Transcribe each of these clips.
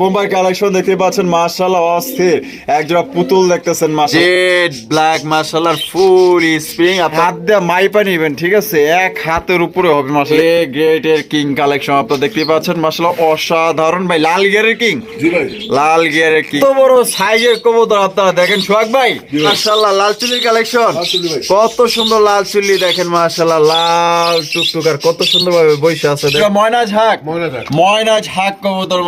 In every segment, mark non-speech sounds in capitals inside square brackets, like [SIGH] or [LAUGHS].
Bombay collection দেখতে পাচ্ছেন মার্শাল্লাহ অস্থির। একজোড়া পুতুল দেখতেছেন জেড ব্ল্যাক মার্শাল্লাহ ফুল স্প্রিং হাত দিয়ে মাইপা নিবেন ঠিক আছে? এক হাতের উপরে হবে মার্শাল্লাহ এ গ্রেট এর কিং কালেকশন আপনারা দেখতে পাচ্ছেন মার্শাল্লাহ অসাধারণ। ভাই লাল গিয়ারের কিং লাল গিয়ারের কিং কত বড় সাইজের কবুতর আপনারা দেখেন সোহাগ ভাই? মার্শাল্লাহ লাল চুলির কালেকশন। কত সুন্দর লাল চুল্লি দেখেন মার্শাল্লাহ লাল টুকটুকার কত সুন্দর ভাবে বসে আছে দেখেন। ময়না ঝাঁক ময়না ঝাঁক কবুতর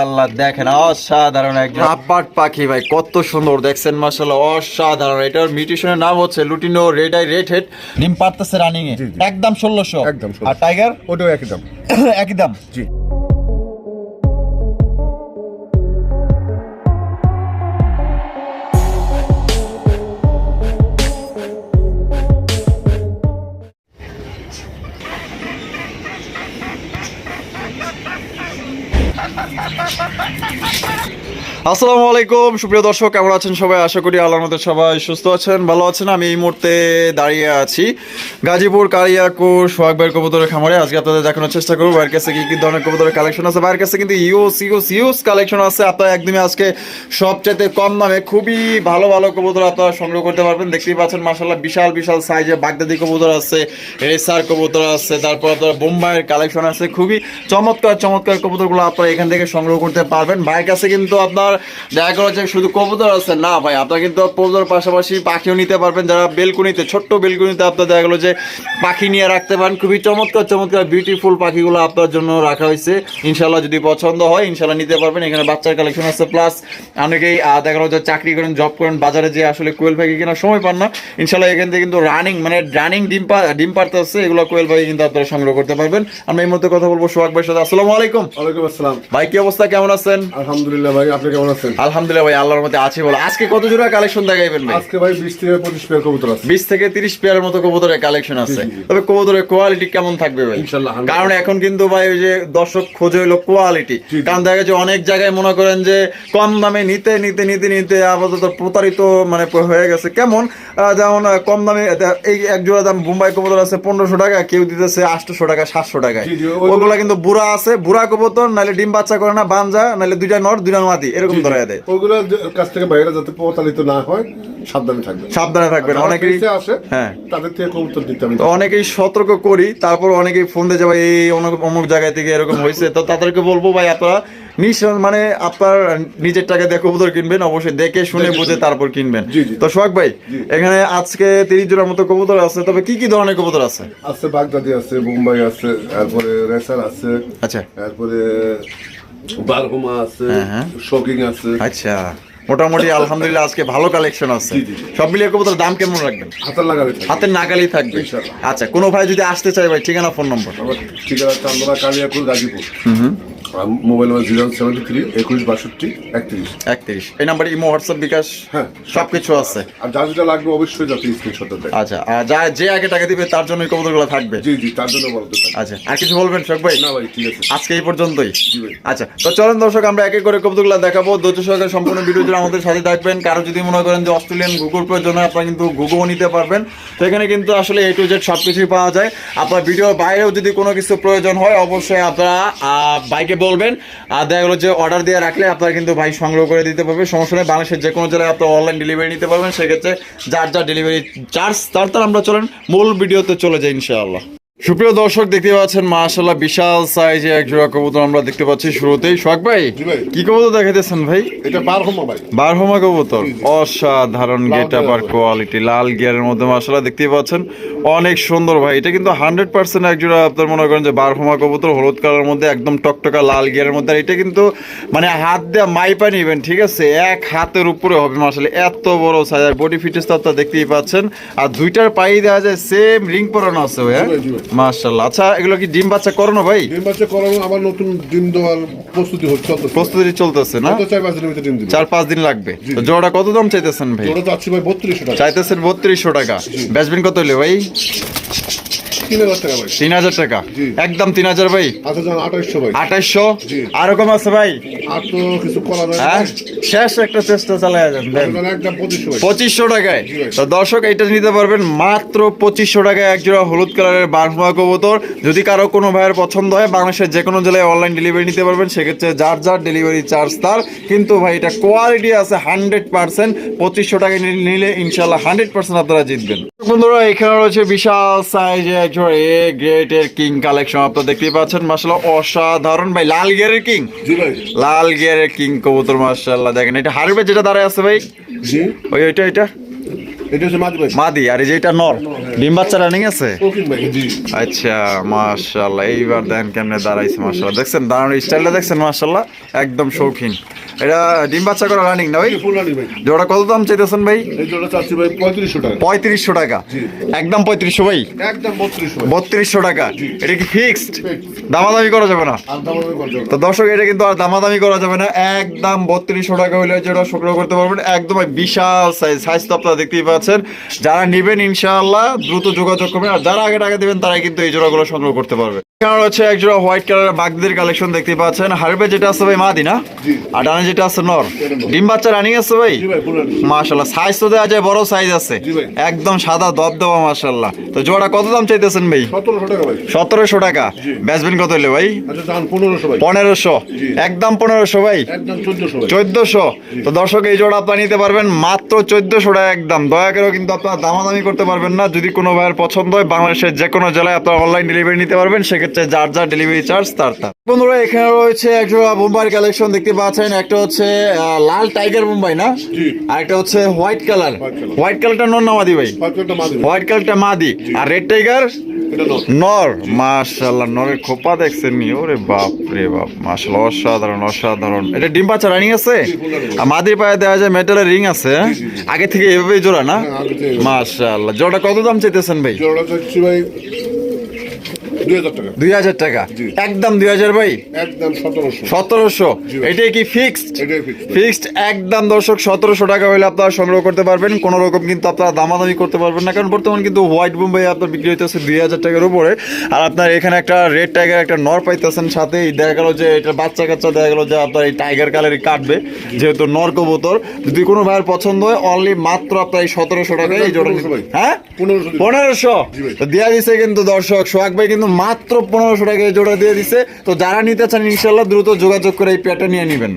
মাশাআল্লাহ দেখেন অসাধারণ একজন। আপাট পাখি ভাই কত সুন্দর দেখছেন মাশাআল্লাহ অসাধারণ। এটার মিউটেশনের নাম হচ্ছে lutino red eye red head. ডিম পারতেছে রানিং এ। একদম ষোলোশো। একদম আর টাইগার? ওটাও একদম। [COUGHS] একদম জি। আসসালামু আলাইকুম, সুপ্রিয় দর্শক, কেমন আছেন সবাই? আশা করি আল্লাহর মধ্যে সবাই সুস্থ আছেন, ভালো আছেন। আমি এই মুহূর্তে দাঁড়িয়ে আছি গাজীপুর কালিয়াকুর সোহাগ ভাইয়ের কবুতরের খামারে। আজকে আপনাদের দেখানোর চেষ্টা করব ভাইয়ের কাছে কি কি ধরনের কবুতরের কালেকশন আছে। ভাইয়ের কাছে কিন্তু ইউস ইউস ইউস কালেকশন আছে। আপনারা একদমই আজকে সবচেয়ে কম দামে খুবই ভালো ভালো কবুতর আপনারা সংগ্রহ করতে পারবেন। দেখতেই পাচ্ছেন মাসাল্লাহ বিশাল বিশাল সাইজে বাগদাদি কবুতর আছে, রেসার কবুতর আছে, তারপর আপনার বোম্বাইয়ের কালেকশন আছে। খুবই চমৎকার চমৎকার কবুতরগুলো আপনারা এখান থেকে সংগ্রহ করতে পারবেন। ভাইয়ের কাছে কিন্তু আপনার দেখা গেলো যে শুধু কবুতর আছে। না ভাই আপনারা কিন্তু কবুতর পাশাপাশি পাখিও নিতে পারবেন। যারা বেলকুনিতে ছোট্ট বেলকুনিতে আপনার দেখা গেলো যে পাখি নিয়ে রাখতে পারেন। খুবই চমৎকার চমৎকার বিউটিফুল পাখিগুলো আপনার জন্য রাখা হয়েছে। ইনশাল্লাহ যদি পছন্দ হয় ইনশাল্লাহ নিতে পারবেন। এখানে বাচ্চার কালেকশন আছে। প্লাস অনেকেই দেখা গেলো যে চাকরি করেন জব করেন বাজারে যে আসলে কোয়েল পাখি কেনার সময় পান না। ইনশাল্লাহ এখান থেকে কিন্তু রানিং মানে রানিং ডিম ডিম পারতে আছে। এগুলো কোয়েল পাখি কিন্তু আপনারা সংগ্রহ করতে পারবেন। আমরা এই মধ্যে কথা বলব সোহাগ ভাইয়ের সাথে। আসসালামু আলাইকুম। ওয়ালাইকুম আসসালাম। ভাই কি অবস্থা? কেমন আছেন? আলহামদুলিল্লাহ ভাই আপনি কেমন আছেন আলহামদুলিল্লাহ ভাই আল্লাহর মধ্যে আছি বলো। আজকে কত জোড়া কালেকশন দেখাইবেন ভাই? আজকে ভাই বিশ থেকে পঁচিশ পেয়ার কবুতর আছে। বিশ থেকে তিরিশ পেয়ারের মতো কবুতরের কালেকশন আছে। জি, জি। তবে কবুতরের কোয়ালিটি কেমন থাকবে ভাই? ইনশাল্লাহ, 100% কারণ এখন কিন্তু ভাই ওই যে দর্শক খোঁজে হলো কোয়ালিটি। কারণ দেখা যাচ্ছে অনেক জায়গায় মনে করেন যে কম দামে নিতে নিতে নিতে নিতে আপাতত প্রতারিত মানে হয়ে গেছে। কেমন? যেমন কম দামে এই এক জোড়া দাম বোম্বাই কবুতর আছে পনেরোশো টাকা কেউ দিতেছে আটশোশো টাকা সাতশো টাকায়। ওইগুলো- ওগুলা কিন্তু বুড়া আছে বুড়া কবুতর নাহলে ডিম বাচ্চা করে না বানজা নাহলে দুইটা নর দুইটা মাদি এরকম ধরাই দেয়। ওইগুলো কাছ থেকে বাইরে যাতে প্রতারিত না হয় সাবধানে থাকবে সাবধানে থাকবেন। অনেকেই আসে হ্যাঁ। তাদের থেকে কবুতর দিতে তো অনেকেই সতর্ক করি তারপর অনেকেই ফোন দিয়ে যাবে এই অমুক- অমুক জায়গায় থেকে এরকম হয়েছে। তো তাদেরকে বলব ভাই আপনারা নিঃসন্দেহ মানে আপনার নিজের টাকা দিয়ে কবুতর কিনবেন অবশ্যই দেখে শুনে বুঝে তারপর কিনবেন। তো সোহাগ ভাই এখানে আজকে তিরিশ জনের মতো কবুতর আছে তবে কি কি ধরনের কবুতর আছে? আছে বাগদাদি আছে মুম্বাই আছে তারপরে রেসার আছে আচ্ছা। তারপরে বারহুমা আছে হ্যাঁ, হ্যাঁ। আছে। আচ্ছা। মোটামুটি আলহামদুলিল্লাহ আজকে ভালো কালেকশন আছে। সব মিলিয়ে কবুতর দাম কেমন রাখবেন? হাতের লাগালে হাতের নাগালি থাকবে। আচ্ছা কোনো ভাই যদি আসতে চাই ভাই ঠিকানা ফোন নম্বর ঠিকানা চান্দনা কালিয়াপুর গাজীপুর। আর mobile number zero seventy three একুশ বাষট্টি একত্রিশ। একত্রিশ। এই নাম্বার ইমো হোয়াটসঅ্যাপ বিকাশ হ্যাঁ। সবকিছু আছে। আর যা যেটা লাগবে অবশ্যই যাতে স্ক্রিনশট দেয়। আচ্ছা আর যা যে আগে টাকা দিবে তার জন্য কবুতরগুলো থাকবে? জি জি তার জন্য বলতে আচ্ছা আর কিছু বলবেন শোক ভাই? না ভাই ঠিক আছে। আজকে এই পর্যন্তই। আচ্ছা তো চলেন দর্শক আমরা একে করে কবুতরগুলো দেখাবো। সহকারে সম্পূর্ণ ভিডিও জুড়ে আমাদের সাথে থাকবেন। কারও যদি মনে করেন যে অস্ট্রেলিয়ান গুগল প্রয়োজন আপনারা কিন্তু গুগলও নিতে পারবেন। তো এখানে কিন্তু আসলে এ টু জেড সব কিছুই পাওয়া যায়। আপনার ভিডিওর বাইরেও যদি কোনো কিছু প্রয়োজন হয় অবশ্যই আপনারা ভাইকে বলবেন। আর দেখা গেলো যে অর্ডার দিয়ে রাখলে আপনারা কিন্তু ভাই সংগ্রহ করে দিতে পারবে সমস্যা নেই, বাংলাদেশের যে কোনো জায়গায় আপনারা অনলাইন ডেলিভারি নিতে পারবেন। সেক্ষেত্রে যার যার ডেলিভারি চার্জ তার তার আমরা চলেন, মূল ভিডিওতে চলে যাই ইনশাআল্লাহ। সুপ্রিয় দর্শক দেখতে পাচ্ছেন মাশাআল্লাহ বিশাল সাইজে এক জোড়া কবুতর আমরা দেখতে পাচ্ছি শুরুতেই। সোহাগ ভাই। কি কবুতর দেখাইতেছেন ভাই? এটা বারহুমা ভাই। বারহমা কবুতর। অসাধারণ গেট আপ আর কোয়ালিটি লাল গিয়ারের মধ্যে মাসালা দেখতে পাচ্ছেন অনেক সুন্দর ভাই। এটা কিন্তু হান্ড্রেড পার্সেন্ট একজোড়া আপনার মনে করেন যে বারহমা কবুতর হলুদ কালার মধ্যে একদম টকটকা লাল গিয়ারের মধ্যে। এটা কিন্তু মানে হাত দিয়ে মাইপা নিবেন ঠিক আছে? এক হাতের উপরে হবে মাসালে এত বড় সাইজ আর বডি ফিটনেস তো আপনারা দেখতেই পাচ্ছেন। আর দুইটার পায়ে দেওয়া যায় সেম রিং পরানো আছে ভাই। মাশাল্লাহ আচ্ছা এগুলো কি ডিম বাচ্চা করানো ভাই? ডিম বাচ্চা করানো আমার নতুন ডিম দেওয়ার প্রস্তুতি হচ্ছে প্রস্তুতি চলতেছে না? চার পাঁচ দিনের ডিম দিবে। চার পাঁচ দিন লাগবে। তো জোড়া কত দাম চাইতেছেন ভাই? জোড়া চাচ্ছি ভাই বত্রিশশো টাকা। চাইতেছেন বত্রিশশো টাকা। বেচবেন কত হলে ভাই? তিন হাজার টাকা। একদম তিন হাজার ভাই? জি। আরও কম আছে ভাই? হ্যাঁ? শেষ একটা চেষ্টা চালাই যান পঁচিশশো টাকায়? তো দর্শক এটা নিতে পারবেন মাত্র পঁচিশশো টাকায় এক জোড়া হলুদ কালারের বারহুমা কবুতর। যদি কারও কোনো ভাইয়ের পছন্দ হয় বাংলাদেশের যে কোনো জেলায় অনলাইন ডেলিভারি নিতে পারবেন সেক্ষেত্রে যার যার ডেলিভারি চার্জ তার। কিন্তু ভাই এটা কোয়ালিটি আছে হান্ড্রেড পার্সেন্ট পঁচিশশো টাকায় নিলে ইনশাল্লাহ হান্ড্রেড পার্সেন্ট আপনারা জিতবেন। বন্ধুরা এখানে রয়েছে বিশাল সাইজে এক জোড়া এ গ্রেট এর কিং কালেকশন আপনারা দেখতেই পাচ্ছেন অসাধারণ ভাই লাল গিয়ারের কিং জি ভাই। লাল গিয়ারের কিং কবুতর দেখেন এটা হারবে যেটা দাঁড়ায় আছে ভাই? জি। ওই এটা এটা মাদি আর নর ডিম বাচ্চা রানিং আছে? আচ্ছা মাশাল্লাহ এইবার কেমনে দাঁড়াইছে মাশাল্লাহ দেখছেন দাঁড়ানোর স্টাইলটা দেখছেন মাশাল্লাহ একদম শৌখিন। এটা ডিম বাচ্চা করা রানিং না ভাই? জোড়া কত দাম চাইতেছেন ভাই? পঁয়ত্রিশশো টাকা। একদম পঁয়ত্রিশশো ভাই? একদম বত্রিশশো টাকা। এটা কি ফিক্সড দামাদামি করা যাবে না? তো দর্শক এটা কিন্তু আর দামাদামি করা যাবে না। একদম বত্রিশশো টাকা হলে যেটা সংগ্রহ করতে পারবেন। একদম বিশাল সাইজ সাইজ তো আপনারা দেখতেই পাচ্ছেন। যারা নেবেন ইনশাআল্লাহ দ্রুত যোগাযোগ করবেন। আর যারা আগে টাকা দেবেন তারাই কিন্তু এই জোড়াগুলো সংগ্রহ করতে পারবে। এখানে হচ্ছে এক জোড়া হোয়াইট কালারের বাগদের কালেকশন দেখতে পাচ্ছেন। হারবে যেটা আছে ভাই মাদি না? আর ডানে যেটা আছে নর। ডিম বাচ্চা রানিং আছে ভাই? মাশাল্লাহ সাইজ তো দেওয়া যায় বড় সাইজ আছে। একদম সাদা দবদবা মাশাল্লাহ তো জোড়া কত দাম চাইতেছেন ভাই? সতেরোশো টাকা। বেচবেন কত ভাই? আচ্ছা পনেরোশো ভাই। পনেরোশো। একদম পনেরোশো ভাই? চোদ্দশো তো দর্শক এই জোড়া আপনারা নিতে পারবেন মাত্র চোদ্দশো টাকা একদম। দয়া করেও কিন্তু আপনারা দামাদামি করতে পারবেন না। যদি কোনো ভাইয়ের পছন্দ হয় বাংলাদেশের যে কোনো জেলায় আপনারা অনলাইন ডেলিভারি নিতে পারবেন সেক্ষেত্রে যার যার ডেলিভারি চার্জ তার তার। বন্ধুরা এখানে রয়েছে এক জোড়া কালেকশন দেখতে পাচ্ছেন। একটা হচ্ছে আহ, লাল টাইগার বোম্বাই না? আর একটা হচ্ছে হোয়াইট কালার হোয়াইট কালারটা ভাই পাঁচটা মাঝি ভাই? হোয়াইট কালারটা মাদি। আর রেড টাইগার নর। মাশাল্লাহ নরের খোপা দেখছেন নি? ওরে বাপ রে বাপ মাশাল্লাহ অসাধারণ অসাধারণ। এটা ডিম বাচ্চা রানিং আছে? আর মাদির পায়ে দেওয়া যায় মেটালের রিং আছে? আগে থেকে এভাবেই জোড়া না? হ্যাঁ। মাশাল্লাহ জোড়া কত দাম চাইতেছেন ভাই? জোড়া চাচ্ছি ভাই দুই হাজার টাকা। টাকা। একদম দুই হাজার ভাই? একদম সতেরোশো। এটাই কি ফিক্সড। ফিক্সড একদম দর্শক সতেরোশো টাকা হলে আপনারা সংগ্রহ করতে পারবেন। কোনো রকম কিন্তু আপনারা দামাদামি করতে পারবেন না কারণ বর্তমানে কিন্তু হোয়াইট বোম্বাই আপনার বিক্রি হইতেছে দুই হাজার টাকার উপরে। আর আপনার এখানে একটা রেড টাইগার একটা নর পাইতেছেন সাথে দেখা গেল যে এটা বাচ্চা কাচ্চা দেখা গেল যে আপনার এই টাইগার কালারই কাটবে যেহেতু নর কবুতর। যদি কোনো ভাইয়ের পছন্দ হয় অনলি মাত্র আপনার এই সতেরোশো এই জোড়া হ্যাঁ? পনেরোশো দেওয়া দিছে কিন্তু দর্শক সোহাগ ভাই কিন্তু মাত্র পনেরোশো টাকা জোড়া দিয়ে দিছে। তো যারা নিতে চান, ইনশাল্লাহ দ্রুত যোগাযোগ করে এই পেটা নিয়ে নেবেন।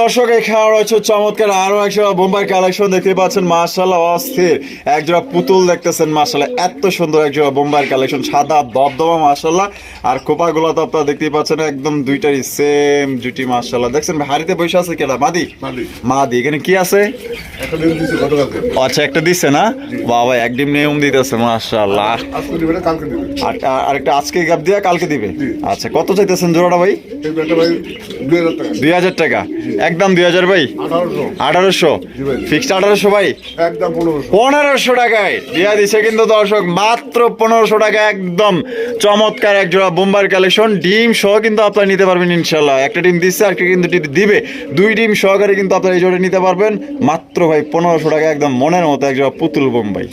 দর্শক এখানে রয়েছে চমৎকার আরও একজোড়া বোম্বাই কালেকশন দেখতে পাচ্ছেন। মার্শাল্লাহ অস্থির। একজোড়া পুতুল দেখতেছেন মার্শাল্লাহ এত সুন্দর একজোড়া বোম্বাইয়ের কালেকশন। সাদা দবদবা মার্শাল্লাহ আর খোপাগুলো তো আপনারা দেখতেই পাচ্ছেন একদম দুইটারই সেম জুটি মার্শাল্লাহ দেখছেন হাড়িতে বসে আছে কেটা মাদি? মাদি। এখানে কি আছে? একটা আচ্ছা একটা দিচ্ছে না? বাবা এক ডিম নিয়ম দিতেছে মার্শাল্লাহ আর আরেকটা আজকে গাপ দিয়া কালকে দিবে? আচ্ছা কত চাইতেছেন জোড়াটা ভাই? দুই হাজার টাকা। একদম দুই হাজার ভাই? আঠারোশো। ফিক্সড আঠারোশো ভাই? একদম পনেরোশো। টাকায়। দিয়া দিছে কিন্তু দর্শক মাত্র পনেরোশো টাকা একদম চমৎকার এক জোড়া বোম্বার কালেকশন। ডিম সহ কিন্তু আপনারা নিতে পারবেন ইনশাল্লাহ। একটা ডিম দিচ্ছে আর কিন্তু দিবে। দুই ডিম সহকারে কিন্তু আপনারা এই জোড়া নিতে পারবেন। মাত্র ভাই পনেরোশো টাকা একদম মনের মতো এক জোড়া পুতুল বোম্বাই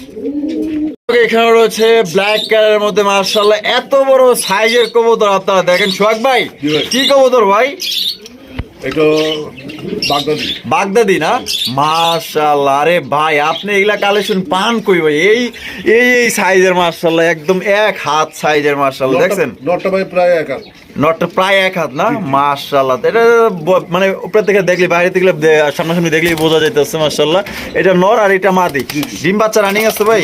এখানে রয়েছে ব্ল্যাক কালারের মধ্যে মার্শাল্লাহ এত বড় সাইজের কবুতর আপনারা দেখেন। সোহাগ ভাই। কি কবুতর ভাই? এটা বাগদাদি। বাগদাদি না? মাশাল্লাহ আরে ভাই আপনি এগুলা কালেকশন পান কই ভাই? এই এই এই সাইজের মাশাল্লাহ একদম এক হাত সাইজের মাশাল্লাহ দেখছেন? নটটা ভাই প্রায় এক হাত। নটটা প্রায় এক হাত না? মাশাল্লাহ এটা মানে উপর থেকে দেখলে বাইরে থেকে সামনাসামনি দেখলেই বোঝা যাইতেছে মাশাল্লাহ এটা নর আর এটা মাদি। ডিম বাচ্চা রানিং আছে ভাই?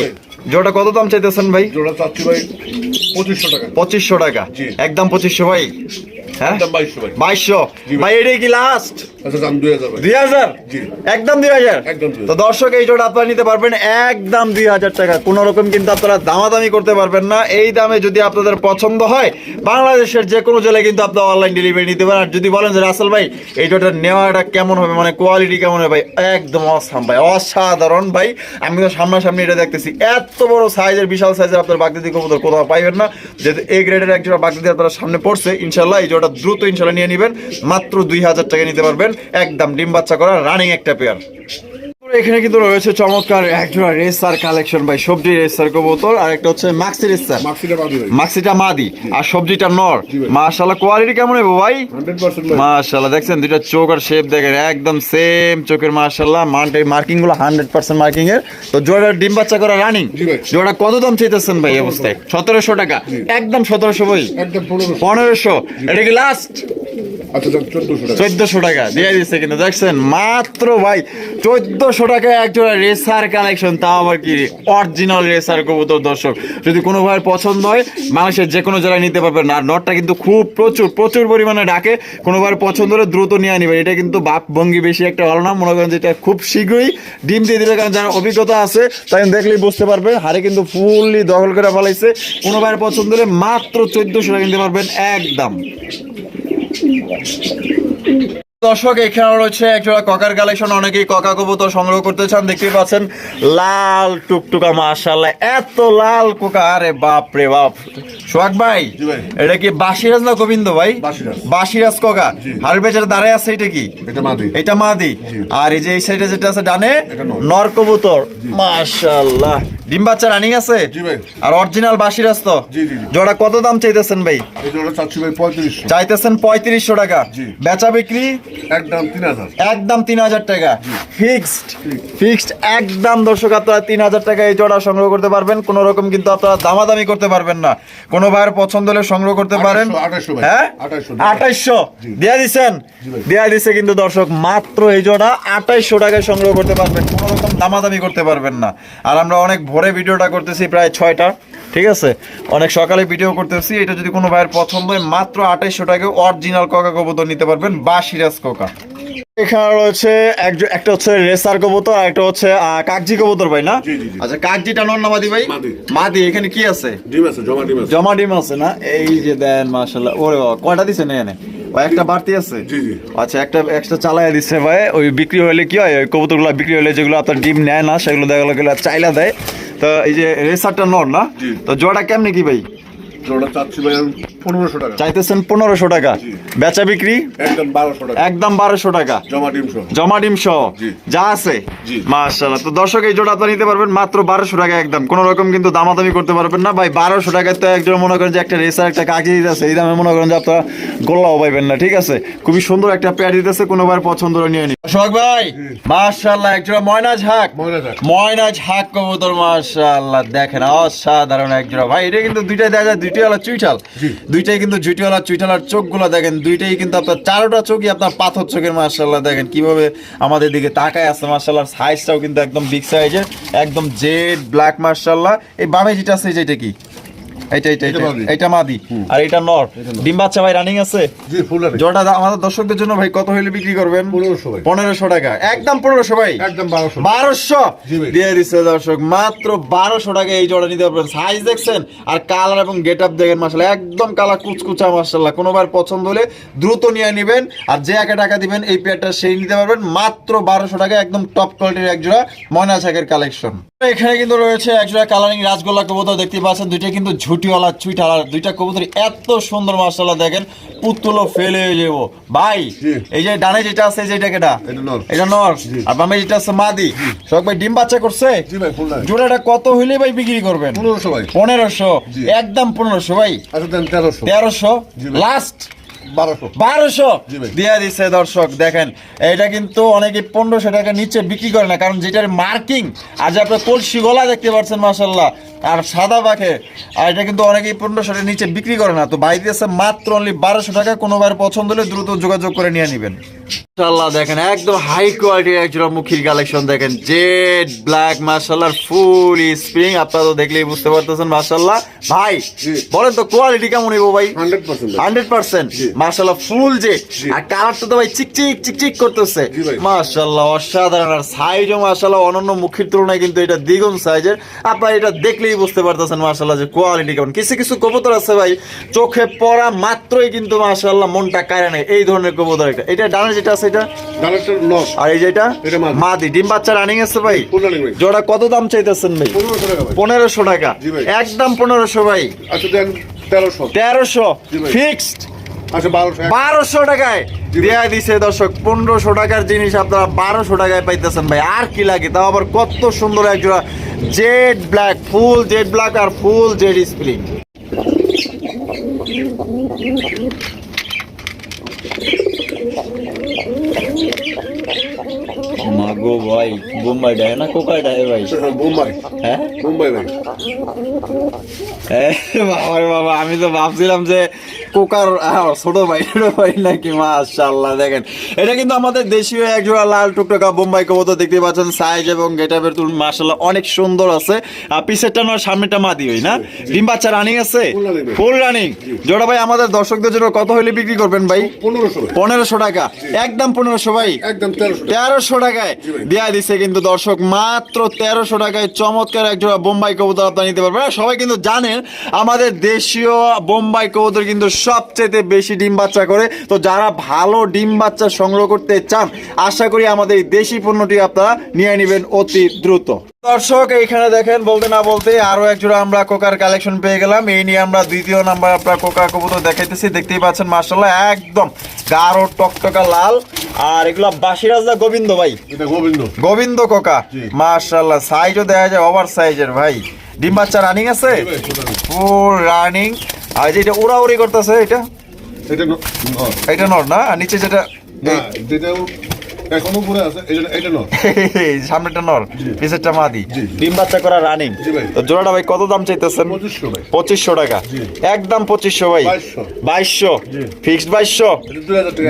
জোটা কত দাম চাইতেছেন ভাই? জোড়া চাচ্ছি ভাই পঁচিশশো টাকা। পঁচিশশো টাকা। একদম পঁচিশশো ভাই? বাইশশো ভাই বাইশশো। ভাই। এটাই কি লাস্ট আচ্ছা দাম দুই হাজার ভাই। দুই হাজার? জি। একদম দুই হাজার? একদম 2000 তো দর্শক এই জোড়া আপনারা নিতে পারবেন একদম দুই হাজার টাকা। কোন রকম কিন্তু আপনারা দামাদামি করতে পারবেন না। এই দামে যদি আপনাদের পছন্দ হয় বাংলাদেশের যে কোনো জেলায় কিন্তু আপনারা অনলাইন ডেলিভারি নিতে পারেন। আর যদি বলেন যে রাসেল ভাই এই জোটা নেওয়াটা কেমন হবে? মানে কোয়ালিটি কেমন হবে? ভাই একদম অসাম ভাই অসাধারণ ভাই। আমি তো সামনাসামনি এটা দেখতেছি। এত বড় সাইজের বিশাল সাইজের আপনার বাগদাদি কবুতর কোথাও পাইবেন না। যেহেতু এ গ্রেডের এক জোড়া বাগদাদি আপনার সামনে পড়ছে ইনশাল্লাহ এই জোড়া দ্রুত ইনশাল্লাহ নিয়ে নেবেন। মাত্র দুই হাজার টাকা নিতে পারবেন। একদম ডিম বাচ্চা করা রানিং একটা পেয়ার এখানে কিন্তু রয়েছে চমৎকার একজোড়া রেসার কালেকশন ভাই সবজি রেসার কবুতর আর একটা হচ্ছে মাক্সি রেসার। মাক্সিটা মাদি আর সবজিটা নর। মাশাআল্লাহ কোয়ালিটি কেমন হবে ভাই? মাশাআল্লাহ দেখছেন দুইটা চোখ আর শেপ দেখেন একদম সেম চোখের মাশাআল্লাহ মানটে মার্কিংগুলো হান্ড্রেড পার্সেন্ট মার্কিং এর তো জোড়া ডিম বাচ্চা করা রানিং জোড়া কত দাম চাইতেছেন ভাই অবস্থায়? সতেরোশো টাকা। একদম সতেরোশো ভাই। একদম পনেরোশো। পনেরোশো। এটা কি লাস্ট আচ্ছা যান চোদ্দশো টাকা। চোদ্দশো টাকা। দিয়ে দিচ্ছে কিন্তু দেখছেন? মাত্র ভাই চোদ্দশো টাকায় একজোড়া রেসার কালেকশন তাও আবার কি অরিজিনাল রেসার কবুতর, দর্শক। যদি কোনো ভাইয়ের পছন্দ হয় মানুষের যে কোনো জায়গায় নিতে পারবেন। আর নটটা কিন্তু খুব প্রচুর প্রচুর পরিমাণে ডাকে। কোনো ভাইয়ের পছন্দ হলে দ্রুত নিয়ে নেবেন। এটা কিন্তু বাপ ভঙ্গি বেশি একটা ভালো না। মনে করেন যেটা খুব শীঘ্রই ডিম দিয়ে দিবে, কারণ যারা অভিজ্ঞতা আছে, তাই দেখলেই বুঝতে পারবে। হারে কিন্তু ফুললি দখল করে ফেলাইছে। কোনো ভাইয়ের পছন্দ হলে মাত্র চোদ্দশো টাকা নিতে পারবেন, একদম। দর্শক এখানে রয়েছে একজোড়া ককার কালেকশন অনেকেই ককা কবুতর সংগ্রহ করতে চান দেখতেই পাচ্ছেন। লাল টুকটুকা মাশাআল্লাহ এত লাল কোকা। আরে বাপ রে বাপ। সোহাগ ভাই এটা কি বাসিরাজ না গোবিন্দ ভাই? বাসিরাজ। কোকা। হাড় বেচার দাঁড়ায় আছে এটা কি? এটা মাদি। আর এই যে এই সাইডে যেটা আছে ডানে নর। কবুতর। মাশাআল্লাহ। ডিম বাচ্চা রানিং আছে? জি ভাই। আর অরিজিনাল বাসিরাজ তো জি, জি। জোড়া কত দাম চাইতেছেন ভাই? এই জন্য চাচ্ছি ভাই পঁয়ত্রিশশো। চাইতেছেন পঁয়ত্রিশশো টাকা। জি। বেচা বিক্রি? একদম তিন হাজার। একদম তিন হাজার টাকা। ফিক্সড ফিক্সড একদম দর্শক আপনারা তিন হাজার টাকা এই জোড়া সংগ্রহ করতে পারবেন। কোন রকম কিন্তু আপনারা দামাদামি করতে পারবেন না। কোনো ভাইয়ের পছন্দ হলে সংগ্রহ করতে পারেন। 2800। হ্যাঁ? 2800 আঠাইশশো জি। দেয়া দিচ্ছেন জি দেয়া দিচ্ছে কিন্তু দর্শক মাত্র এই জোড়া আঠাইশশো টাকায় সংগ্রহ করতে পারবেন। কোনো রকম দামাদামি করতে পারবেন না। আর আমরা অনেক ভোরে ভিডিওটা করতেছি প্রায় ছয়টা ঠিক আছে? অনেক সকালে ভিডিও করতেছি এটা যদি কোনো ভাইয়ের পছন্দ হয় মাত্র আঠাইশশো টাকায় অরিজিনাল কোকা কবুতর নিতে পারবেন বা সিরাজ কোকা এখানে রয়েছে একটা হচ্ছে রেসার কবুতর আর একটা হচ্ছে কাকজি কবুতর ভাই না। আচ্ছা কাকজিটা নন না মাদি ভাই? মাদি। এখানে কি আছে? ডিম আছে জমা ডিম আছে। জমা ডিম আছে না? এই যে দেন মাশাল্লাহ ওরে বাবা কয়টা দিছে না এনে ভাই একটা বাড়তি আছে। আচ্ছা একটা এক্সট্রা চালায় দিচ্ছে ভাই ওই বিক্রি হলে কি হয়? ওই কবুতরগুলো বিক্রি হলে যেগুলো আপনার ডিম নেয় না সেগুলো দেখা গেলো চাইলা দেয়। তো এই যে রেসারটা নর না। তো জোড়া কেমনি কি ভাই? জোড়া চাচ্ছি ভাই পনেরোশো টাকা। চাইতেছেন পনেরোশো টাকা। বেচা বিক্রি? একদম বারোশো টাকা। একদম বারোশো টাকা। জমা ডিম সহ। জমা ডিম সহ। যা আছে। জি। তো দর্শক এই জোড়া আপনারা নিতে পারবেন মাত্র বারোশো টাকা একদম। কোনো রকম কিন্তু দামাদামি করতে পারবেন না। ভাই বারোশো টাকায় তো একজন মনে করেন যে একটা রেসার একটা কাকি দিতেছে এই দামে মনে করেন যে আপনারা গোল্লাও পাইবেন না ঠিক আছে? খুবই সুন্দর একটা পেয়ার দিতেছে কোনোবার পছন্দ নিয়ে নিন। সোহাগ ভাই মাশাআল্লাহ একজোড়া ময়না ঝাক ময়না ঝাঁক। কবুতর দেখেন অসাধারণ একজোড়া। ভাই এটা কিন্তু দুইটাই দেখা যায় দুইটাই হলো চুইঠাল। দুইটাই কিন্তু জুটিওয়ালা চুইটালার চোখগুলো দেখেন, দুইটাই কিন্তু আপনার, চারোটা চোখই আপনার পাথর চোখের মার্শাল্লাহ দেখেন কীভাবে আমাদের দিকে তাকায় আছে মার্শাল্লাহ সাইজটাও কিন্তু একদম বিগ সাইজের একদম জেড ব্ল্যাক মার্শাল্লাহ এই বামে যেটা আছে যেটা কি? এটা মাদি। আর এটা নর। ডিম বাচ্চা ভাই রানিং আছে? জি ফুল আছে জোড়া আমাদের দর্শকদের জন্য ভাই কত হইলে বিক্রি করবেন? পনেরোশো টাকা। একদম পনেরোশো ভাই। একদম বারোশো। দিয়ে দিচ্ছে দর্শক মাত্র বারোশো টাকা এই জোড়া নিতে পারবেন। সাইজ দেখছেন? আর কালার এবং গেট আপ দেখেন মাসাল্লাহ একদম কালার কুচকুচা মাসাল্লাহ কোনোবার পছন্দ হলে দ্রুত নিয়ে নেবেন। আর যে একে টাকা দিবেন এই পেয়ারটা সেই নিতে পারবেন। মাত্র বারোশো টাকা একদম টপ কোয়ালিটির এক জোড়া ময়না ছাকের কালেকশন এখানে কিন্তু রয়েছে এক জোড়া কালারিং রাজগোল্লা কবুতর দেখতে পাচ্ছেন। দুইটা কিন্তু ঝুটিওয়ালা চুইটালা দুইটা কবুতর এত সুন্দর মাসাল্লাহ দেখেন পুতুলো ফেলে যাব। ভাই এই যে ডানে যেটা আছে যেটা কেটা এটা নর। এটা নর। আর বামে যেটা আছে মাদি। সব ভাই ডিম বাচ্চা করছে? জোড়াটা কত হইলে ভাই বিক্রি করবেন? পনেরোশো। একদম পনেরোশো ভাই। আচ্ছা তেরোশো। লাস্ট বারোশো। বারোশো? জি দিচ্ছে দর্শক দেখেন এটা কিন্তু অনেকে পনেরোশো টাকা নিচে বিক্রি করে না কারণ যেটার মার্কিং আজ আপনার কলসি গলা দেখতে পাচ্ছেন মাসাল্লাহ আর সাদা পাখে আর এটা কিন্তু অনেকেই পনেরোশো টাকা নিচে বিক্রি করে না। তো বাইরে দিয়েছে মাত্র অনলি বারোশো টাকা কোনোবার পছন্দ হলে দ্রুত যোগাযোগ করে নিয়ে নেবেন। মাশাআল্লাহ দেখেন একদম হাই কোয়ালিটির একজোড়া মুখির কালেকশন দেখেন জেড ব্ল্যাক মাশাআল্লাহ ফুল স্প্রিং আপনারা তো দেখলেই বুঝতে পারতেছেন মাশাআল্লাহ। ভাই বলেন তো কোয়ালিটি কেমন হইব ভাই? Hundred percent. Hundred percent? মার্শাল্লাহ ফুল যে আর কালারটা তো ভাই চিকচিক চিকচিক করতেছে। মার্শাল্লাহ অসাধারণ। আর সাইজও মার্শাল্লাহ অনন্য মুখের তুলনায় কিন্তু এটা দ্বিগুণ সাইজের আপনারা এটা দেখলেই বুঝতে পারতেছেন মার্শাল্লাহ যে কোয়ালিটি কেমন। কিছু কিছু কবুতর আছে ভাই চোখে পড়া মাত্রই কিন্তু মার্শাল্লাহ মনটা কারে নেই এই ধরনের কবুতর একটা। এটা ডানা যেটা আছে এটা? আর এই যেটা? মাদি। ডিম বাচ্চা রানিং আছে ভাই? জোড়া কত দাম চাইতেছেন ভাই? পনেরোশো টাকা। একদম পনেরোশো ভাই। আচ্ছা তেরোশো। তেরোশো। ফিক্সড বারোশো টাকায়। দেয়া দিছে দর্শক পনেরোশো টাকার জিনিস আপনারা বারোশো টাকায় পাইতেছেন ভাই। আর কি লাগে? তাও আবার কত সুন্দর একজোড়া Z black full Z black আর ফুল জেড স্প্রিং। মাগো ভাই বোম্বাইটা না কোকাইটা ভাই? মুম্বাই হ্যাঁ? মুম্বাই ভাই। বাবা বাবা আমি তো ভাবছিলাম যে কোকার ছোট ভাই ছোট ভাই নাকি মাশাআল্লাহ দেখেন। এটা কিন্তু আমাদের দেশীয় এক জোড়া লাল টুকটাকা বোম্বাই কবুতর দেখতে পাচ্ছেন সাইজ এবং গেটাবের তুল মাশাআল্লাহ অনেক সুন্দর আছে। আর পিছেরটা নয় সামনেটা মাদি হই না? ডিম বাচ্চা রানিং আছে। ফুল রানিং জোড়া ভাই আমাদের দর্শকদের জন্য কত হলে বিক্রি করবেন ভাই? পনেরোশো। পনেরোশো টাকা। একদম পনেরোশো ভাই? একদম তেরোশো টাকায় দেয়া দিচ্ছে কিন্তু দর্শক, মাত্র তেরোশো টাকায় চমৎকার এক জোড়া বোম্বাই কবুতর আপনারা নিতে পারবেন। সবাই কিন্তু জানেন, আমাদের দেশীয় বোম্বাই কবুতর কিন্তু সবচেয়ে বেশি ডিম বাচ্চা করে। তো যারা ভালো ডিম বাচ্চা সংগ্রহ করতে চান, আশা করি আমাদের এই দেশি পণ্যটি আপনারা নিয়ে নেবেন অতি দ্রুত। দর্শক এইখানে দেখেন বলতে না বলতে আরও একজোড়া আমরা কোকার কালেকশন পেয়ে গেলাম। এই নিয়ে আমরা দ্বিতীয় নাম্বার আপনার কোকা কবুতর দেখাইতেছি দেখতেই পাচ্ছেন মার্শাল্লাহ একদম গাঢ় টকটকা লাল। আর এগুলো বাসিরাজদা গোবিন্দ ভাই। গোবিন্দ। গোবিন্দ কোকা। জি। মাশাআল্লাহ সাইজও দেখা যায় ওভার সাইজের ভাই। ডিম বাচ্চা রানিং আছে? ফুল রানিং আর এই যে এটা উড়াউড়ি করতেছে এটা? এটা ন- নর। এটা নর না? আর নিচে যেটা যেটা এখনও পরে আছে এটা সামনেটা নর। [LAUGHS] পিছেরটা মাদি। ডিম বাচ্চা করা রানিং। তো জোড়াটা ভাই কত দাম চাইতেছেন? পঁচিশশো টাকা। একদম পঁচিশশো ভাই। বাইশশো। ফিক্সড বাইশশো।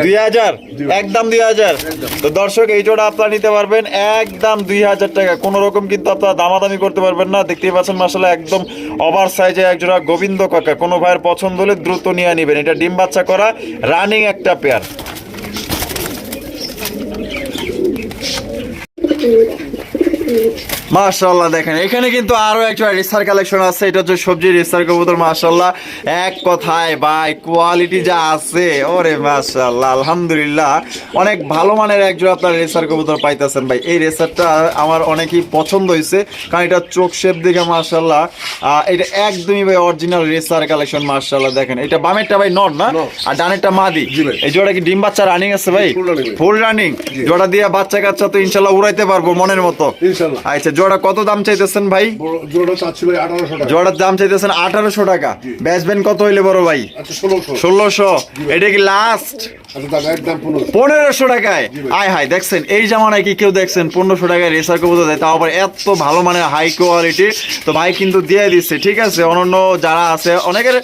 দুই হাজার। একদম দুই হাজার। তো দর্শক এই জোড়া আপনারা নিতে পারবেন একদম দুই হাজার টাকা। কোন রকম কিন্তু আপনারা দামাদামি করতে পারবেন না। দেখতেই পাচ্ছেন মাসালা একদম ওভার সাইজে এক জোড়া গোবিন্দ কাকা। কোনো ভাইয়ের পছন্দ হলে দ্রুত নিয়ে নেবেন এটা ডিম বাচ্চা করা রানিং একটা পেয়ার। Thank you. মাশাল্লাহ দেখেন এখানে কিন্তু আরও একটা রিসার কালেকশন আছে এটা হচ্ছে সবজি রিসার কবুতর মাশাল্লাহ এক কথায় ভাই কোয়ালিটি যা আছে ওরে মাশাল্লাহ আলহামদুলিল্লাহ। অনেক ভালো মানের একজন আপনার রেসার কবুতর পাইতেছেন ভাই। এই রেসারটা আমার অনেকই পছন্দ হয়েছে কারণ এটা চোখ শেপ দেখে মাশাল্লাহ এটা একদমই ভাই অরিজিনাল রেসার কালেকশন মাশাল্লাহ দেখেন। এটা বামেরটা ভাই নর না? আর ডানেরটা মাদি। এই জোড়া কি ডিম বাচ্চা রানিং আছে ভাই। ফুল রানিং জোড়া দিয়ে বাচ্চা কাচ্চা তো ইনশাল্লাহ উড়াইতে পারব মনের মতো। আচ্ছা জোড়া কত দাম চাইতেছেন ভাই? জোড়ার দাম চাইতেছেন আঠারোশো টাকা। বেচবেন কত হইলে বড় ভাই? আচ্ছা ষোলোশো। এটা কি লাস্ট আচ্ছা পনেরোশো। টাকায়? আয় হাই দেখছেন এই জামানায় কি কেউ দেখছেন? পনেরোশো টাকায় রেসার কবুতর দেয় তাও আবার এত ভালো মানে হাই কোয়ালিটির তো ভাই কিন্তু দিয়ে দিচ্ছে ঠিক আছে? অন্যান্য যারা আছে অনেকের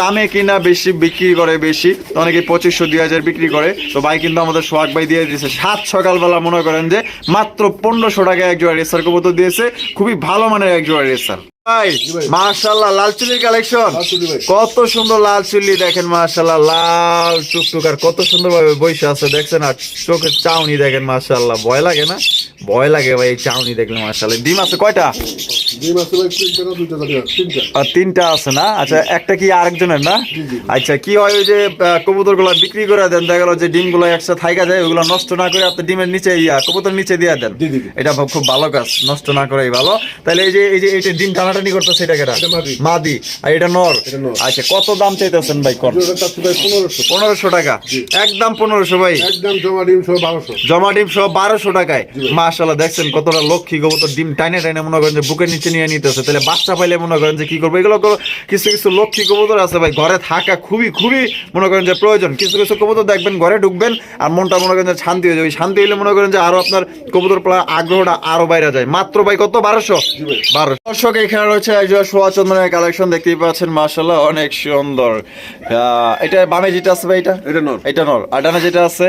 দামে কিনা বেশি বিক্রি করে বেশি। তো অনেকে পঁচিশশো দুই হাজার বিক্রি করে। তো ভাই কিন্তু আমাদের সোহাগ ভাই দিয়ে দিচ্ছে সাত সকালবেলা মনে করেন যে মাত্র পনেরোশো টাকায় এক জোড়া রেসার কবুতর দিয়েছে। খুবই ভালো মানের এক জোড়া রেসার ভাই। লাল চুলির কালেকশন। কত সুন্দর লাল চুল্লি দেখেন মার্শাল্লাহ লাল টুকটুক আর কত সুন্দর ভাবে বসে আছে দেখছেন? আর চোখের চাউনি দেখেন মার্শাল্লাহ ভয় লাগে না? ভয় লাগে ভাই এই চাউনি দেখলে মার্শাল্লাহ ডিম আছে কয়টা? ডিম আছে ভাই তিনটা আছে না? আচ্ছা একটা কি আরেকজনের না। আচ্ছা কি হয় ওই যে কবুতরগুলা বিক্রি করে দেন দেখা গেল যে ডিমগুলো একসাথে থাইকা যায় ওগুলো নষ্ট না করে আপনি ডিমের নিচে ইয়া কবুতর নিচে দিয়ে দেন। এটা খুব ভালো কাজ নষ্ট না করাই ভালো। তাহলে এই যে এই যে এই যে ডিম টানাটানি করতেছে এটা কেটা মাদি। আর এটা নর। আচ্ছা কত দাম চাইতেছেন ভাই ভাই পনেরোশো। টাকা। একদম পনেরোশো ভাই। একদম জমা ডিম সহ বারোশো। জমা ডিম সহ বারোশো টাকায়। মাশাল্লাহ দেখছেন কতটা লক্ষ্মী গোবর ডিম টাইনে টাইনে মনে করেন যে বুকের নিচে নিয়ে নিতেছে। তাহলে বাচ্চা পাইলে মনে করেন যে কি করব? এগুলো করো- কিছু কিছু লক্ষ্মী কবুতর আছে ভাই। ঘরে থাকা খুবই খুবই মনে করেন যে প্রয়োজন। কিছু কিছু কবুতর দেখবেন ঘরে ঢুকবেন আর মনটা মনে করেন যে শান্তি হয়ে যাবে। শান্তি হলে মনে করেন যে আরও আপনার কবুতর পালার আগ্রহটা আরও বাইরে যায়। মাত্র ভাই কত? বারোশো। বারোশো। দর্শক এখানে রয়েছে একজন সোয়া চন্দনের কালেকশন দেখতেই পাচ্ছেন অনেক সুন্দর। এটা বামে যেটা আছে ভাই এটা? এটা নর। এটা নর। আর ডানে যেটা আছে?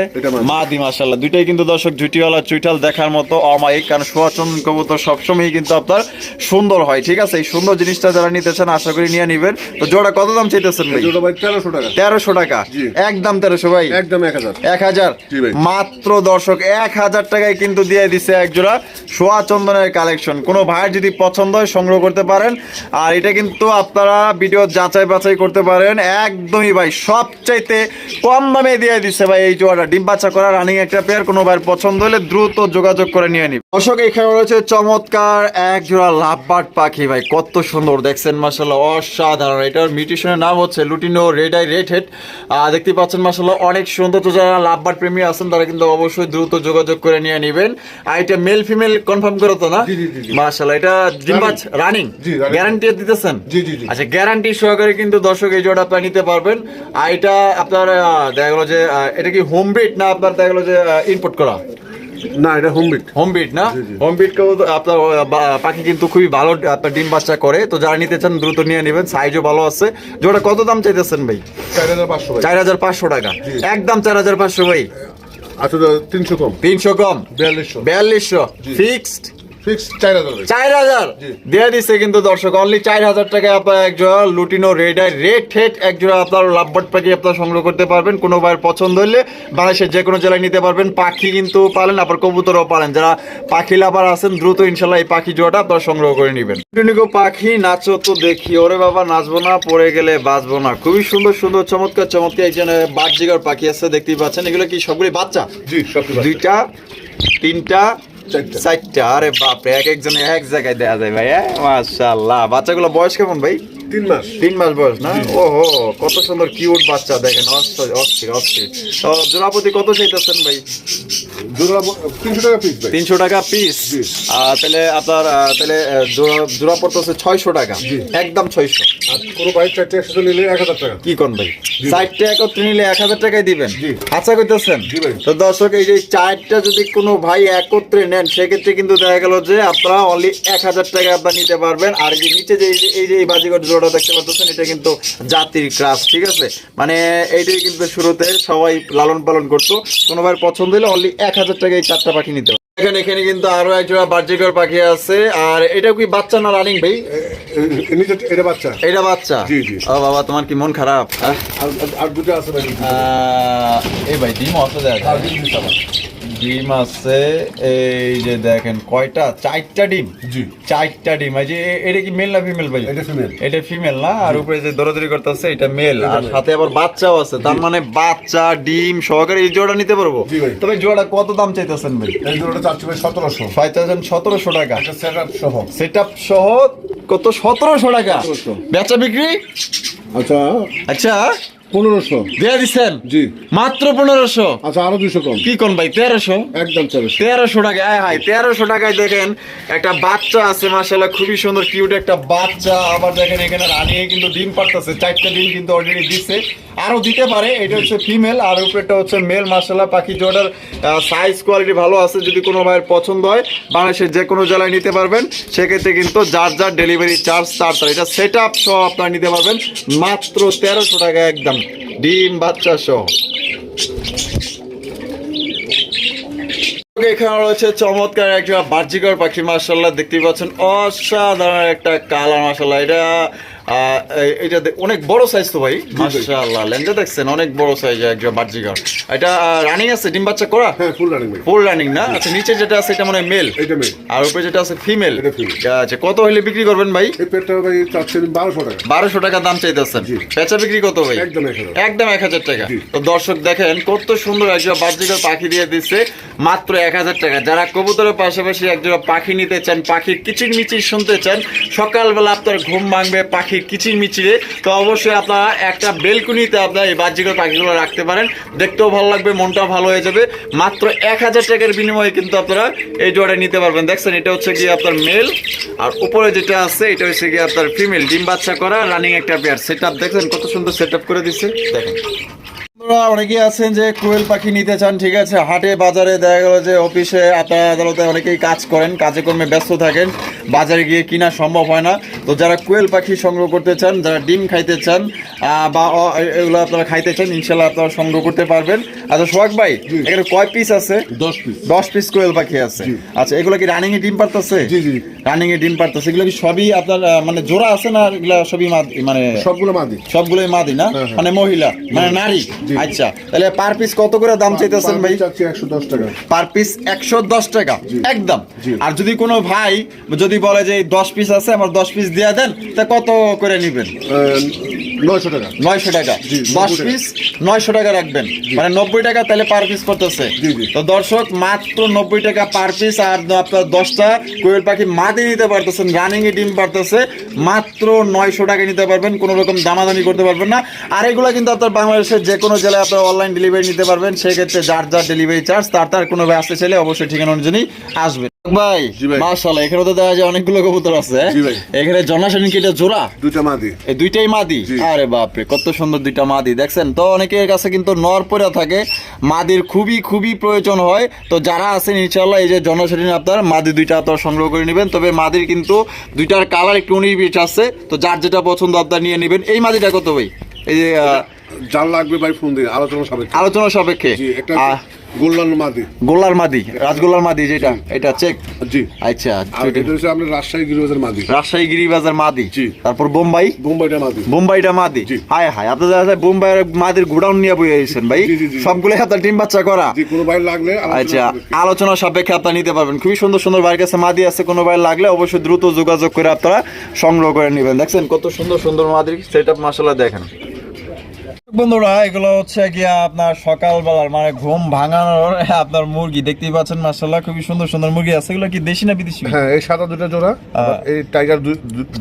মাদি। দুইটাই কিন্তু দর্শক জুটিওয়ালা চুইটাল দেখার মতো অমায়িক কারণ সোয়াচন কবুতর সবসময় কিন্তু আপনার সুন্দর হয় ঠিক আছে? এই সুন্দর জিনিসটা যারা নিতেছেন আশা করি নিয়ে নিবেন। তো জোড়া কত দাম চাইতেছেন ভাই? জোড়া ভাই তেরোশো টাকা। টাকা? একদম তেরোশো ভাই? একদম এক হাজার। এক হাজার? জি ভাই। মাত্র দর্শক এক হাজার টাকায় কিন্তু দিয়ে দিছে এক জোড়া সোয়া চন্দনের কালেকশন কোনো ভাইয়ের যদি পছন্দ হয় সংগ্রহ করতে পারেন। আর এটা কিন্তু আপনারা ভিডিও যাচাই বাছাই করতে পারেন। একদমই ভাই সবচাইতে কম দামে দিয়ে দিচ্ছে ভাই এই জোড়াটা ডিম বাচ্চা করা রানিং একটা পেয়ার কোনো ভাইয়ের পছন্দ হলে দ্রুত যোগাযোগ করে নিয়ে নিন দর্শক এখানে রয়েছে চমৎকার এক জোড়া লাভবার্ড পাখি ভাই কত সুন্দর দেখছেন মাসাল্লাহ অসাধারণ। এটার মিউটিশনের নাম হচ্ছে lutino red eye red head দেখতে পাচ্ছেন মাসাল্লাহ অনেক সুন্দর। তো যারা লাভবার্ড প্রেমী আছেন তারা কিন্তু অবশ্যই দ্রুত যোগাযোগ করে নিয়ে নেবেন। আর এটা মেল ফিমেল কনফার্ম করো তো না। মাসাল্লাহ এটা ডিম বাচ রানিং। গ্যারান্টি দিতেছেন? জি, জি, জি। আচ্ছা গ্যারান্টি সহকারে কিন্তু দর্শক এই জোড়া আপনার নিতে পারবেন। আর এটা আপনার দেখা গেলো যে এটা কি হোম ব্রিড না আপনার দেখা গেলো যে ইনপুট করা? না এটা না? আপনার পাখি কিন্তু খুবই ভালো আপনার ডিম বাচ্চা করে। তো যারা নিতে চান দ্রুত নিয়ে নেবেন। সাইজও ভালো আছে। জোড়া কত দাম চাইতেছেন ভাই? চার হাজার পাঁচশো টাকা। একদম চার হাজার পাঁচশো ভাই। আচ্ছা তিনশো কম। তিনশো কম? বিয়াল্লিশশো। বিয়াল্লিশশো। ফিক্সড ফিক্স চার হাজার। দিয়ে দিচ্ছে কিন্তু দর্শক অনলি চার হাজার টাকায় আপনার এক জোড়া lutino red eye red head এক জোড়া আপনার লাভবার্ড পাখি আপনার সংগ্রহ করতে পারবেন। কোনো ভাইয়ের পছন্দ হলে বাংলাদেশের যে কোনো জেলায় নিতে পারবেন। পাখি কিন্তু পালেন আবার কবুতরও পালেন। যারা পাখি লাভার আছেন দ্রুত ইনশাল্লাহ এই পাখি জোড়াটা আপনার সংগ্রহ করে নেবেন। লুটিনিকো পাখি নাচো তো দেখি। ওরে বাবা নাচবো না পড়ে গেলে বাঁচবো না। খুবই সুন্দর সুন্দর চমৎকার চমৎকার একজন পাখি আছে দেখতেই পাচ্ছেন। এগুলো কি সবগুলি বাচ্চা। দুইটা তিনটা চারটা। আরে বাপরে এক একজনে এক জায়গায় দেয়া যায় ভাই হ্যাঁ? মাশাআল্লাহ। বাচ্চাগুলো বয়স কেমন ভাই? তিন মাস। তিন মাস বয়স না? ওহো কত সুন্দর কিউট বাচ্চা দেখেন অস্থির অস্থির অস্থির তো জোড়াপতি কত চাইতেছেন ভাই? তিনশো টাকা পিস তিনশো টাকা পিস তাহলে আপনার তাহলে জোড়া পড়তেছে ছয়শো টাকা। একদম ছয়শো। আর কোনো বাইক চারটে একসাথে নিলে এক হাজার টাকা। কি কোন ভাই। চারটে একত্রে নিলে এক হাজার টাকায় দিবেন? আচ্ছা করতেছেন তো দর্শক এই যে চারটা যদি কোনো ভাই একত্রে নেন সেক্ষেত্রে কিন্তু দেখা গেল যে আপনারা অনলি এক হাজার টাকা আপনারা নিতে পারবেন। আর যে নিচে যে এই যে- এই বাজিগর জোড়া দেখতে পাচ্ছেন এটা কিন্তু জাতির ক্রাস ঠিক আছে? মানে এইটাই কিন্তু শুরুতে সবাই লালন পালন করতো। কোনো ভাইয়ের পছন্দ হলে অনলি এক হাজার টাকা এই চারটা পাখি নিতে এখানে এখানে কিন্তু আরও এক জোড়া বার্জিকর পাখি আছে। আর এটা কি বাচ্চা না রানিং ভাই? এটা বাচ্চা। এটা বাচ্চা? জি, জি। ও বাবা তোমার কি মন খারাপ? আর দুটো আছে ভাই। এই ভাই ডিম ডিম আছে এই যে দেখেন কয়টা? চারটা ডিম। জি। চারটা ডিম। এই যে এটা কি মেল না ফিমেল ভাই? এটা ফিমেল এটা ফিমেল না? আর উপরে যে দৌড়াদৌড়ি করতেছে এটা মেল আর সাথে আবার বাচ্চাও আছে। তার মানে বাচ্চা ডিম সহকারে এই জোড়া নিতে পারব? তবে জোড়া কত দাম চাইতেছেন ভাই? এই জোড়াটা চাচ্ছি ভাই সতেরোশো। থাউজেন্ড সতেরোশো টাকা। সেট আপ সহ। সেট সহ কত? সতেরোশো টাকা। বেচা বিক্রি? আচ্ছা। আচ্ছা। পনেরোশো। দিয়ে দিচ্ছেন জি। মাত্র পনেরোশো? আচ্ছা আরও দুশো কম। কি কম ভাই তেরোশো? একদম তেরোশো। তেরোশো টাকায় আয় হাই তেরোশো টাকায় দেখেন একটা বাচ্চা আছে মাসাল্লাহ খুবই সুন্দর কিউট একটা বাচ্চা। আবার দেখেন এখানে রানিয়ে কিন্তু ডিম পারতেছে চারটা ডিম কিন্তু অলরেডি দিচ্ছে আরও দিতে পারে, এটা হচ্ছে ফিমেল আর উপরেটা হচ্ছে মেল মাসাল্লাহ পাখি জোড়ার সাইজ কোয়ালিটি ভালো আছে, যদি কোনো ভাইয়ের পছন্দ হয়, বাংলাদেশের যে কোনো জেলায় নিতে পারবেন। সেক্ষেত্রে কিন্তু যার যার ডেলিভারি চার্জ তার তার, এটা সেট আপ সহ আপনারা নিতে পারবেন। মাত্র তেরোশো টাকা একদম, ডিম বাচ্চা সহ। এখানে রয়েছে চমৎকার একটা বাহ্যিকর পাখি মার্শাল্লাহ দেখতে পাচ্ছেন, অসাধারণ একটা কালার মার্শাল্লাহ এটা এটা অনেক বড় সাইজ তো ভাই। লেঞ্জা দেখছেন? অনেক বড় সাইজ বাহ্যিকর এটা রানিং আছে? ডিম বাচ্চা করা? হ্যাঁ ফুল রানিং ফুল রানিং না? আচ্ছা নিচে যেটা আছে এটা মানে মেল এইটা মেয়ে আর উপরে যেটা আছে ফিমেল আচ্ছা কত হলে বিক্রি করবেন ভাই? এই পেটটা ভাই চাচ্ছি বারোশো টাকা। বারোশো টাকা দাম চাইতেছেন। বেচা বিক্রি কত ভাই? একদম এক হাজার। একদম এক হাজার টাকা। তো দর্শক দেখেন কত সুন্দর একজোড়া বাহ্যিকর পাখি দিয়ে দিচ্ছে। মাত্র এক হাজার টাকা। যারা কবুতরের পাশাপাশি একজন পাখি নিতে চান পাখির কিচির মিচির শুনতে চান সকালবেলা আপনার ঘুম ভাঙবে পাখির কিচির মিচিরে তো অবশ্যই আপনারা একটা বেলকুনিতে আপনারা এই বাহ্যিক পাখিগুলো রাখতে পারেন। দেখতেও ভালো লাগবে, মনটাও ভালো হয়ে যাবে। মাত্র এক হাজার টাকার বিনিময়ে কিন্তু আপনারা এই জোড়া নিতে পারবেন। দেখছেন, এটা হচ্ছে গিয়ে আপনার মেল আর উপরে যেটা আছে, এটা হচ্ছে গিয়ে আপনার ফিমেল ডিম বাচ্চা করা রানিং একটা পেয়ার সেট আপ দেখছেন, কত সুন্দর সেট আপ করে দিচ্ছে। দেখেন। বন্ধুরা, অনেকেই আছেন যে কোয়েল পাখি নিতে চান ঠিক আছে? হাটে বাজারে দেখা গেল যে অফিসে আপনার আদালতে অনেকেই কাজ করেন কাজে কর্মে ব্যস্ত থাকেন বাজারে গিয়ে কিনা সম্ভব হয় না। তো যারা কোয়েল পাখি সংগ্রহ করতে চান যারা ডিম খাইতে চান বা এগুলো আপনারা খাইতে চান ইনশাল্লাহ আপনারা সংগ্রহ করতে পারবেন। আচ্ছা সোহাগ ভাই এখানে কয় পিস আছে? দশ পিস দশ পিস কোয়েল পাখি আছে। আচ্ছা এগুলো কি রানিং এ ডিম পারতেছে? জি জি। রানিং এ ডিম পারতেছে। এগুলো কি সবই আপনার মানে জোড়া আছে না এগুলা সবই মানে সবগুলো মাদি। সবগুলোই মাদি না? হ্যাঁ, হ্যাঁ। মানে মহিলা মানে নারী? আচ্ছা তাহলে পার পিস কত করে দাম চাইতেছেন ভাই? একশো দশ টাকা। পার পিস একশো দশ টাকা? একদম। আর যদি কোনো ভাই যদি বলে যে দশ পিস আছে আমার দশ পিস দিয়ে দেন তা কত করে নিবেন? নয়শো টাকা। নয়শো টাকা। দশ পিস নয়শো টাকা রাখবেন। মানে নব্বই টাকা তাহলে পার পিস করতেছে। তো দর্শক মাত্র নব্বই টাকা পার পিস আর আপনার দশটা কোয়েল পাখি মাটি নিতে পারতেছেন রানিং এ ডিম পারতেছে মাত্র নয়শো টাকা নিতে পারবেন কোনো রকম দামাদামি করতে পারবেন না। আর এগুলো কিন্তু আপনার বাংলাদেশের যে কোনো জেলায় আপনার অনলাইন ডেলিভারি নিতে পারবেন সেক্ষেত্রে যার যার ডেলিভারি চার্জ তার তার কোনো ভাই আসতে চাইলে অবশ্যই ঠিকানা অনুযায়ী আসবে। ভাই জি এখানে তো দেখা যায় অনেকগুলো কবুতর আছে। এখানে জনাশনী কি এটা জোড়া? দুইটা মাদি। এই দুইটাই মাদি? জি। আরে বাপরে কত সুন্দর দুইটা মাদি দেখছেন? তো অনেকের কাছে কিন্তু নর পরে থাকে। মাদির খুবই খুবই প্রয়োজন হয়। তো যারা আছেন ইনশাল্লাহ এই যে জনসাধারণ আপনার মাদি দুইটা আপনার সংগ্রহ করে নেবেন। তবে মাদির কিন্তু দুইটার কালার একটু উনিশ আছে। তো যার যেটা পছন্দ আপনার নিয়ে নেবেন। এই মাদিটা কত ভাই? এই যে যার লাগবে ভাই ফোন দিন আলোচনা সাপেক্ষে। আলোচনা সাপেক্ষে। জি একটা আহ, মাদি। গোল্লার মাদি রাজগোল্লার মাদি যেটা এটা চেক জি। আচ্ছা এটা আপনার রাজশাহী গিরিবাজার মাদি। রাজশাহী গিরিবাজার মাদি। জি। তারপর বোম্বাই? বোম্বাইটা মাদি। বোম্বাইটা মাদি। জি। হায় হায় আপনাদের কাছে বোম্বাইয়ের মাদির গোডাউন নিয়ে বই আছেন ভাই জি, জি, জি। সবগুলো আপনার ডিম বাচ্চা করা। কোনো ভাই লাগলে আচ্ছা আলোচনা সাপেক্ষে আপনারা নিতে পারবেন। খুবই সুন্দর সুন্দর বাড়ির কাছে মাদি আছে কোনো ভাই লাগলে অবশ্যই দ্রুত যোগাযোগ করে আপনারা সংগ্রহ করে নেবেন। দেখছেন কত সুন্দর সুন্দর মাদির সেট আপ মাসাল্লাহ দেখেন। বন্ধুরা এগুলো হচ্ছে গিয়া আপনার সকালবেলার মানে ঘুম ভাঙানোর [LAUGHS] আপনার মুরগি। দেখতেই পাচ্ছেন মাসাল্লাহ খুবই সুন্দর সুন্দর মুরগি আছে। এগুলো কি দেশি না বিদেশি? হ্যাঁ এই সাদা দুটা জোড়া এই টাইগার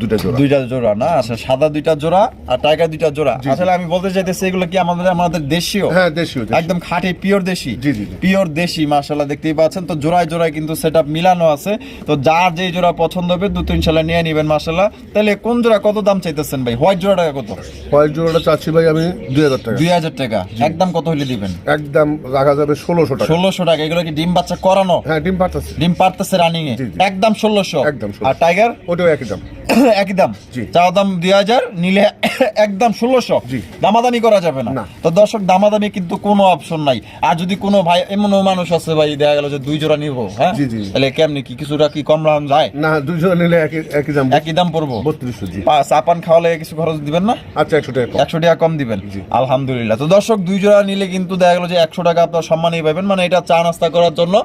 দুটা জোড়া। দুইটা জোড়া না? আচ্ছা সাদা দুইটা জোড়া আর টাইগার দুইটা জোড়া। আসলে আমি বলতে চাইতেছি এগুলো কি আমাদের আমাদের দেশীয়? হ্যাঁ দেশীয়। একদম খাঁটি পিওর দেশি? জি, জি। পিওর দেশি মাশাআল্লাহ দেখতেই পাচ্ছেন। তো জোড়ায় জোড়ায় কিন্তু সেট মিলানো আছে। তো যার যেই জোড়া পছন্দ হবে দু তিন সালে নিয়ে নেবেন মাশাআল্লাহ। তাহলে কোন জোড়া কত দাম চাইতেছেন ভাই? হোয়াইট জোড়াটা কত? হোয়াইট জোড়াটা চাচ্ছি ভাই আমি দুই হাজার টাকা। দুই হাজার টাকা। একদম কত হলে দিবেন? একদম রাখা যাবে ষোলোশো টাকা। ষোলোশো টাকা। এগুলো কি ডিম বাচ্চা করানো? হ্যাঁ ডিম পাঠাচ্ছি ডিম পারতেছে রানিং এ। জি, জি। একদম ষোলোশো। একদম আর টাইগার ওটাও একই দাম। [COUGHS] একই দাম? চাওয়া দাম দুই হাজার নিলে [COUGHS] একদম ষোলোশো। দামাদামি করা যাবে না। তো দর্শক দামাদামি কিন্তু কোনো অপশন নাই। আর যদি কোনো ভাই এমনও মানুষ আছে ভাই দেখা গেল যে দুই জোড়া নিব হ্যাঁ? জি, জি। তাহলে কেমনি কি কিছুটা কি কম দাম যায়? না দুই জোড়া নিলে একই দাম। একই দাম পড়ব? বত্রিশশো চাপান খাওয়ালে কিছু খরচ দিবেন না? আচ্ছা একশো টাকা একশো টাকা কম দিবেন। আলহামদুলিল্লাহ। তো দর্শক দুই জোড়া নিলে কিন্তু দেখা গেলো যে একশো টাকা আপনার সম্মানই পাবেন। মানে এটা চা নাস্তা করার জন্য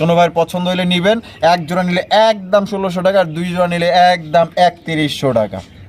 কোনো ভাই পছন্দ হলে নিবেন। এক জোড়া নিলে একদম ষোলোশো টাকা আর দুই জোড়া নিলে একদম একত্রিশশো টাকা।